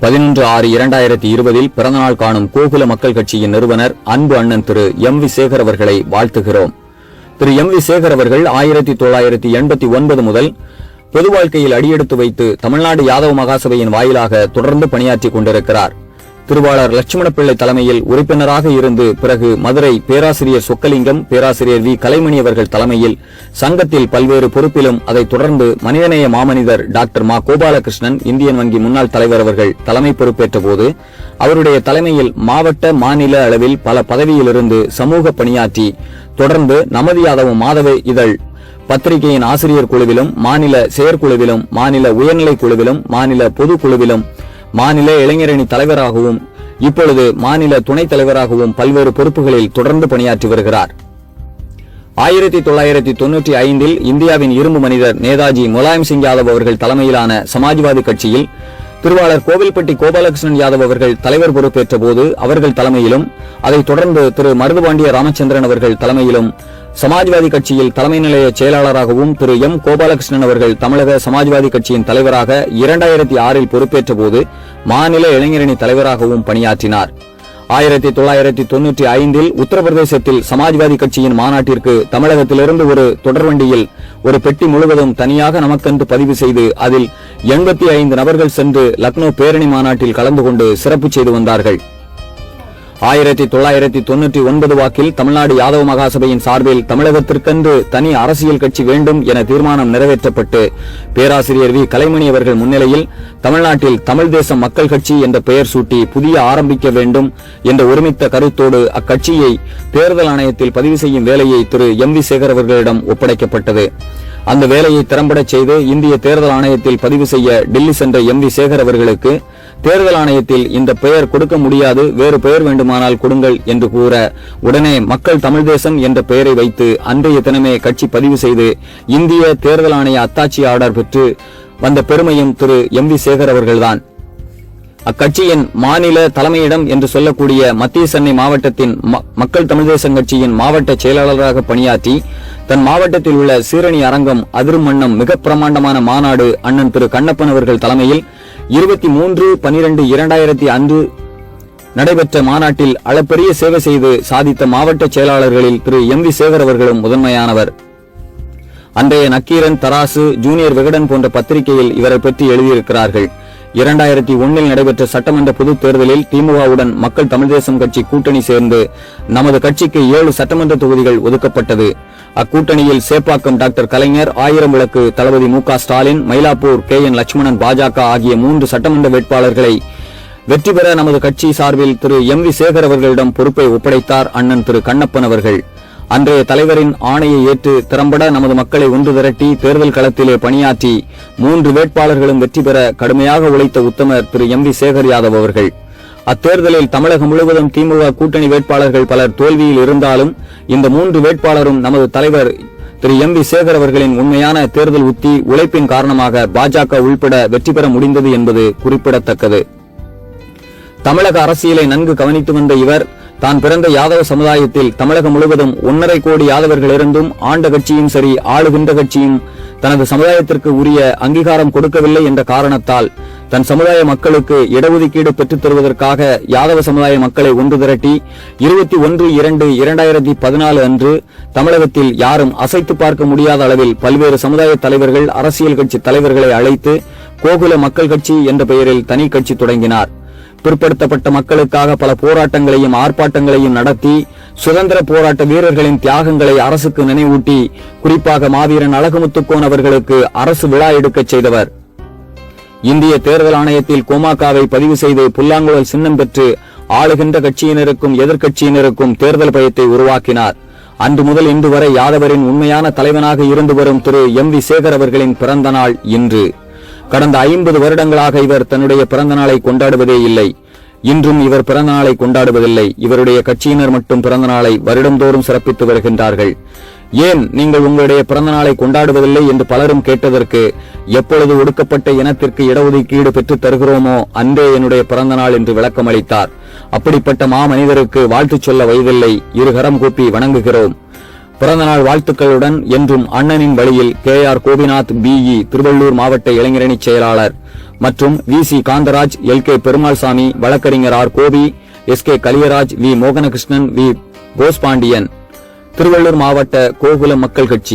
பதினொன்று ஆறு இரண்டாயிரத்தி இருபதில் பிறந்தநாள் காணும் கோகுல மக்கள் கட்சியின் நிறுவனர் அன்பு அண்ணன் திரு எம் வி சேகர் அவர்களை வாழ்த்துகிறோம். திரு எம் வி சேகர் அவர்கள் ஆயிரத்தி தொள்ளாயிரத்தி எண்பத்தி ஒன்பது முதல் பொது வாழ்க்கையில் அடியெடுத்து வைத்து தமிழ்நாடு யாதவ மகாசபையின் வாயிலாக தொடர்ந்து பணியாற்றி கொண்டிருக்கிறார். திருவாளர் லட்சுமண பிள்ளை தலைமையில் உறுப்பினராக இருந்து பிறகு மதுரை பேராசிரியர் சொக்கலிங்கம் பேராசிரியர் வி. கலைமணி அவர்கள் தலைமையில் சங்கத்தில் பல்வேறு பொறுப்பிலும் அதைத் தொடர்ந்து மனிதநேய மாமனிதர் டாக்டர் மா. கோபாலகிருஷ்ணன் இந்தியன் வங்கி முன்னாள் தலைவர் அவர்கள் தலைமை பொறுப்பேற்ற போது அவருடைய தலைமையில் மாவட்ட மாநில அளவில் பல பதவியிலிருந்து சமூக பணியாற்றி தொடர்ந்து நமது யாதவம் மாதவ இதழ் பத்திரிகையின் ஆசிரியர் குழுவிலும் மாநில செயற்குழுவிலும் மாநில உயர்நிலை குழுவிலும் மாநில பொதுக்குழுவிலும் மாநில இளைஞரணி தலைவராகவும் இப்பொழுது மாநில துணைத் தலைவராகவும் பல்வேறு பொறுப்புகளில் தொடர்ந்து பணியாற்றி வருகிறார். ஆயிரத்தி தொள்ளாயிரத்தி தொன்னூற்றி ஐந்தில் இந்தியாவின் இரும்பு மனிதர் நேதாஜி முலாயம் சிங் யாதவ் அவர்கள் தலைமையிலான சமாஜ்வாதி கட்சியில் திருவாளர் கோவில்பட்டி கோபாலகிருஷ்ணன் யாதவ் அவர்கள் தலைவர் பொறுப்பேற்ற போது அவர்கள் தலைமையிலும் அதைத் தொடர்ந்து திரு மருதுபாண்டிய ராமச்சந்திரன் அவர்கள் தலைமையிலும் சமாஜ்வாதி கட்சியில் தலைமை நிலைய செயலாளராகவும் திரு எம் கோபாலகிருஷ்ணன் அவர்கள் தமிழக சமாஜ்வாதி கட்சியின் தலைவராக இரண்டாயிரத்தி ஆறில் பொறுப்பேற்ற போது மாநில இளைஞரணி தலைவராகவும் பணியாற்றினார். ஆயிரத்தி தொள்ளாயிரத்தி தொன்னூற்றி ஐந்தில் உத்தரப்பிரதேசத்தில் சமாஜ்வாதி கட்சியின் மாநாட்டிற்கு தமிழகத்திலிருந்து ஒரு தொடர்வண்டியில் ஒரு பெட்டி முழுவதும் தனியாக நமக்கென்று பதிவு செய்து அதில் எண்பத்தி ஐந்து நபர்கள் சென்று லக்னோ பேரணி மாநாட்டில் கலந்து கொண்டு சிறப்பு செய்து வந்தார்கள். ஆயிரத்தி தொள்ளாயிரத்தி தொன்னூற்றி ஒன்பது வாக்கில் தமிழ்நாடு யாதவ மகாசபையின் சார்பில் தமிழகத்திற்கென்று தனி அரசியல் கட்சி வேண்டும் என தீர்மானம் நிறைவேற்றப்பட்டு பேராசிரியர் வி. கலைமணி அவர்கள் முன்னிலையில் தமிழ்நாட்டில் தமிழ் தேசம் மக்கள் கட்சி என்ற பெயர் சூட்டி புதிய ஆரம்பிக்க வேண்டும் என்ற ஒருமித்த கருத்தோடு அக்கட்சியை தேர்தல் ஆணையத்தில் பதிவு செய்யும் வேலையை திரு. எம். வி. சேகர் அவர்களிடம் ஒப்படைக்கப்பட்டது. அந்த வேலையை திறம்பட செய்து இந்திய தேர்தல் ஆணையத்தில் பதிவு செய்ய டெல்லி சென்ற எம். வி. சேகர் அவர்களுக்கு தேர்தல் ஆணையத்தில் இந்த பெயர் கொடுக்க முடியாது வேறு பெயர் வேண்டுமானால் கொடுங்கள் என்று கூற உடனே மக்கள் தமிழ் தேசம் என்ற பெயரை வைத்து அன்றைய தினமே கட்சி பதிவு செய்து இந்திய தேர்தல் ஆணைய அத்தாட்சி ஆர்டர் பெற்று வந்த பெருமையும் திரு எம் வி சேகர் அவர்கள்தான். அக்கட்சியின் மாநில தலைமையிடம் என்று சொல்லக்கூடிய மத்திய சென்னை மாவட்டத்தின் ம- மக்கள் தமிழ் தேசம் கட்சியின் மாவட்ட செயலாளராக பணியாற்றி தன் மாவட்டத்தில் உள்ள சீரணி அரங்கம் அதிரும் மிக பிரமாண்டமான மாநாடு அண்ணன் திரு கண்ணப்பன் அவர்கள் தலைமையில் இருபத்தி மூன்று பனிரெண்டு இரண்டாயிரத்தி அன்று நடைபெற்ற மாநாட்டில் அளப்பரிய சேவை செய்து சாதித்த மாவட்ட செயலாளர்களில் திரு எம் வி சேகர் அவர்களும் முதன்மையானவர். அன்றைய நக்கீரன் தராசு ஜூனியர் விகடன் போன்ற பத்திரிகையில் இவரை பற்றி எழுதியிருக்கிறார்கள். இரண்டாயிரத்தி ஒன்னில் நடைபெற்ற சட்டமன்ற பொதுத் தேர்தலில் திமுகவுடன் மக்கள் தமிழ் தேசம் கட்சி கூட்டணி சேர்ந்து நமது கட்சிக்கு ஏழு சட்டமன்ற தொகுதிகள் ஒதுக்கப்பட்டது. அக்கூட்டணியில் சேப்பாக்கம் டாக்டர் கலைஞர் ஆயிரம் விளக்கு தளபதி மு ஸ்டாலின் மயிலாப்பூர் கே என் லட்சுமணன் பாஜக ஆகிய மூன்று சட்டமன்ற வேட்பாளர்களை வெற்றி பெற நமது கட்சி சார்பில் திரு எம் வி சேகர் அவர்களிடம் பொறுப்பை ஒப்படைத்தார் அண்ணன் திரு கண்ணப்பன் அவர்கள். அன்றைய தலைவரின் ஆணையை ஏற்று திறம்பட நமது மக்களை ஒன்று திரட்டி தேர்தல் களத்திலே பணியாற்றி மூன்று வேட்பாளர்களும் வெற்றி பெற கடுமையாக உழைத்த உத்தமர் திரு எம் வி சேகர் யாதவ் அவர்கள். அத்தேர்தலில் தமிழகம் முழுவதும் திமுக கூட்டணி வேட்பாளர்கள் பலர் தோல்வியில் இருந்தாலும் இந்த மூன்று வேட்பாளரும் நமது தலைவர் திரு எம் வி சேகர் அவர்களின் உண்மையான தேர்தல் உத்தி உழைப்பின் காரணமாக பாஜக உள்பட வெற்றி பெற முடிந்தது என்பது குறிப்பிடத்தக்கது. தமிழக அரசியலை நன்கு கவனித்து வந்த இவர் தான் பிறந்த யாதவ சமுதாயத்தில் தமிழகம் முழுவதும் ஒன்றரை கோடி யாதவர்கள் இருந்தும் ஆண்ட கட்சியும் சரி ஆளுகின்ற கட்சியும் தனது சமுதாயத்திற்கு உரிய அங்கீகாரம் கொடுக்கவில்லை என்ற காரணத்தால் தன் சமுதாய மக்களுக்கு இடஒதுக்கீடு பெற்றுத் தருவதற்காக யாதவ சமுதாய மக்களை ஒன்று திரட்டி இருபத்தி ஒன்று இரண்டு இரண்டாயிரத்தி பதினாலு அன்று தமிழகத்தில் யாரும் அசைத்து பார்க்க முடியாத அளவில் பல்வேறு சமுதாய தலைவர்கள் அரசியல் கட்சி தலைவர்களை அழைத்து கோகுல மக்கள் கட்சி என்ற பெயரில் தனி கட்சி தொடங்கினார். பிற்படுத்தப்பட்ட மக்களுக்காக பல போராட்டங்களையும் ஆர்ப்பாட்டங்களையும் நடத்தி சுதந்திர போராட்ட வீரர்களின் தியாகங்களை அரசுக்கு நினைவூட்டி குறிப்பாக மாவீரன் அழகுமுத்துக்கோன் அவர்களுக்கு அரசு விழா எடுக்கச் செய்தவர். இந்திய தேர்தல் ஆணையத்தில் கோமாக்காவை பதிவு செய்து புல்லாங்குழல் சின்னம் பெற்று ஆளுகின்ற கட்சியினருக்கும் எதிர்க்கட்சியினருக்கும் தேர்தல் பயத்தை உருவாக்கினார். அன்று முதல் இன்று வரை யாதவரின் உண்மையான தலைவனாக இருந்து வரும் திரு எம் வி சேகர் அவர்களின் பிறந்த நாள் இன்று. கடந்த ஐம்பது வருடங்களாக இவர் தன்னுடைய பிறந்த நாளை கொண்டாடுவதே இல்லை. இன்றும் இவர் பிறந்தநாளை கொண்டாடுவதில்லை. இவருடைய கட்சியினர் மட்டும் பிறந்தநாளை வருடந்தோறும் சிறப்பித்து வருகின்றார்கள். ஏன் நீங்கள் உங்களுடைய பிறந்தநாளை கொண்டாடுவதில்லை என்று பலரும் கேட்டதற்கு எப்பொழுது ஒடுக்கப்பட்ட இனத்திற்கு இடஒதுக்கீடு பெற்றுத் தருகிறோமோ அன்றே என்னுடைய பிறந்தநாள் என்று என்று விளக்கமளித்தார். அப்படிப்பட்ட மாமனிதருக்கு வாழ்த்துச் சொல்ல வயதில்லை. இருகரம் கூப்பி வணங்குகிறோம். பிறந்தநாள் வாழ்த்துக்களுடன் என்றும் அண்ணனின் வழியில் K. R. Gopinath BE Tiruvallur மாவட்ட இளைஞரணி செயலாளர் மற்றும் V C Kantharaj L K Perumalsamy வழக்கறிஞர் R Gopi S K Kaliraj V Mohanakrishnan V Kospandian. Tiruvallur மாவட்ட கோகுல மக்கள் கட்சி.